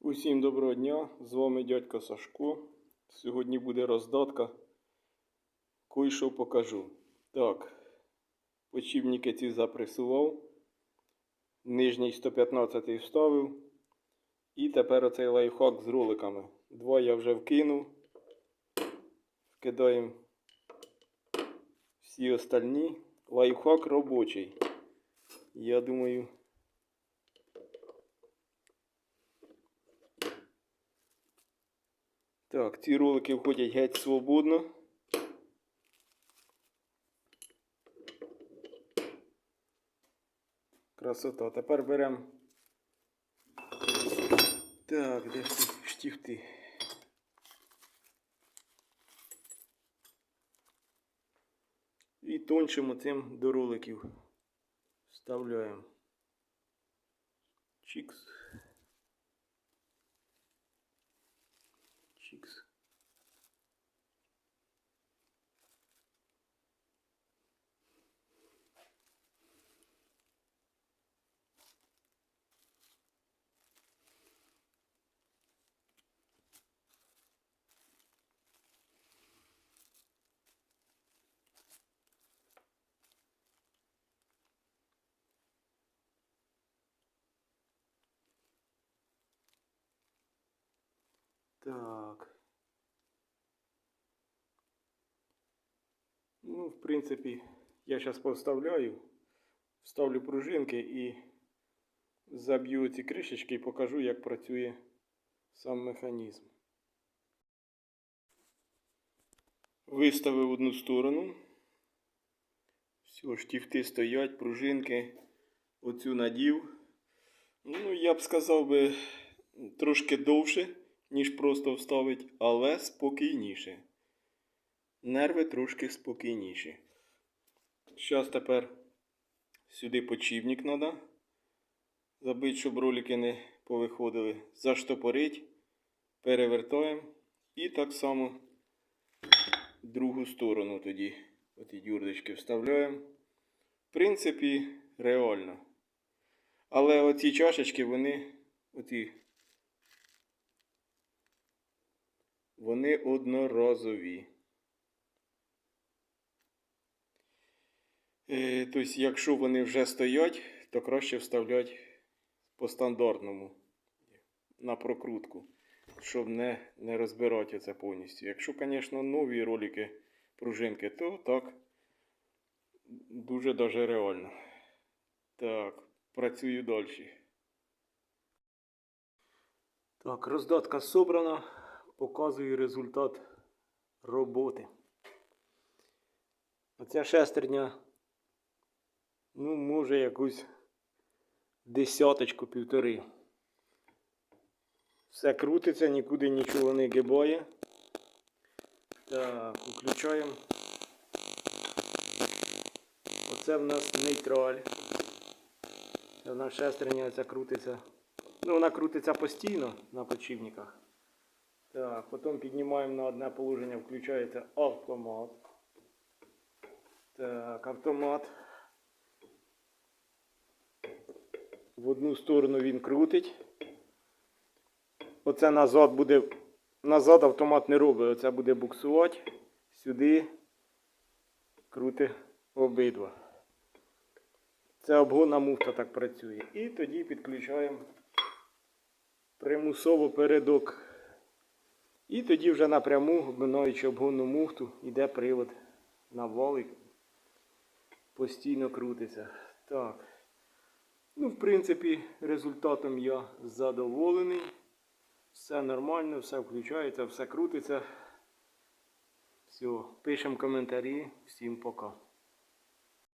Усім доброго дня, з вами дядько Сашко. Сьогодні буде роздатка. Кой-що покажу. Так, почівники ці запресував. Нижній 115 вставив. І тепер оцей лайфхак з роликами. Два я вже вкинув. Вкидаємо всі остальні. Лайфхак робочий. Я думаю. Так, ці ролики входять геть свободно. Красота. Тепер беремо. Так, де ж ті штифти? І тончимо цим до роликів. Вставляємо. Чікс. Так. Ну, в принципі, я зараз поставляю, вставлю пружинки і заб'ю ці кришечки і покажу, як працює сам механізм. Виставив одну сторону. Все, штифти стоять, пружинки. Оцю надів. Ну, я б сказав би трошки довше, ніж просто вставить, але спокійніше. Нерви трошки спокійніші. Зараз тепер сюди почівник треба. Забити, щоб ролики не повиходили. Заштопорить, перевертаємо. І так само другу сторону тоді. Оті дюрдочки вставляємо. В принципі, реально. Але оці чашечки, вони оці, вони одноразові. Е, Тобто, якщо вони вже стоять, то краще вставляти по стандартному на прокрутку, щоб не, не розбирати це повністю. Якщо, звісно, нові ролики пружинки, то так дуже даже реально. Так, працюю далі. Так, роздатка собрана. Показую результат роботи. Оця шестерня, ну, може, якусь десяточку півтори. Все крутиться, нікуди нічого не гибає. Так, включаємо. Оце в нас нейтраль. Це в нас шестерня ця крутиться. Ну, вона крутиться постійно на подшипниках. Так, потім піднімаємо на одне положення, включається автомат. Так, автомат. В одну сторону він крутить. Оце назад буде. Назад автомат не робить, оце буде буксувати. Сюди крути обидва. Це обгонна муфта так працює. І тоді підключаємо примусово передок. І тоді вже напряму, обминаючи обгонну муфту, йде привод на валик. Постійно крутиться. Так. Ну, в принципі, результатом я задоволений. Все нормально, все включається, все крутиться. Все, пишемо коментарі. Всім пока.